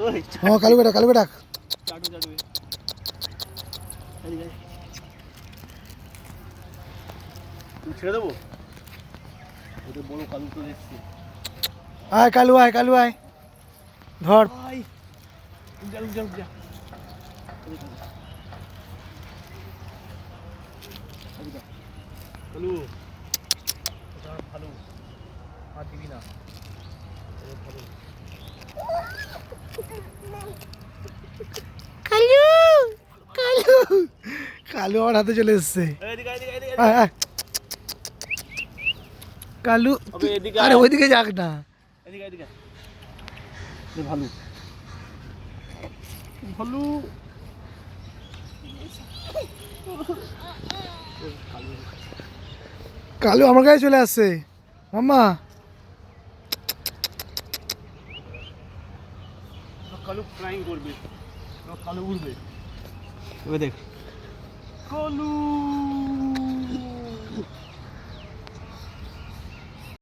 ও চাটু চাটু এদিকে আয়। তুই ছেড়ে দেবো? ওদের বড় কালু তো দেখছি। আয় কালু আয় কালু আয়। ধর। কালু। ভালো। আর দিবি না ওটা ভালো কালু কালু আমার হাতে চলে এসছে। কালু আরে ওইদিকে যাক না। ভালু। ভালু। কালু আমার কাছে চলে আসছে। মাম্মা। কালু ফ্লাইং করবে। কালু উড়বে। এবার দেখ। কালু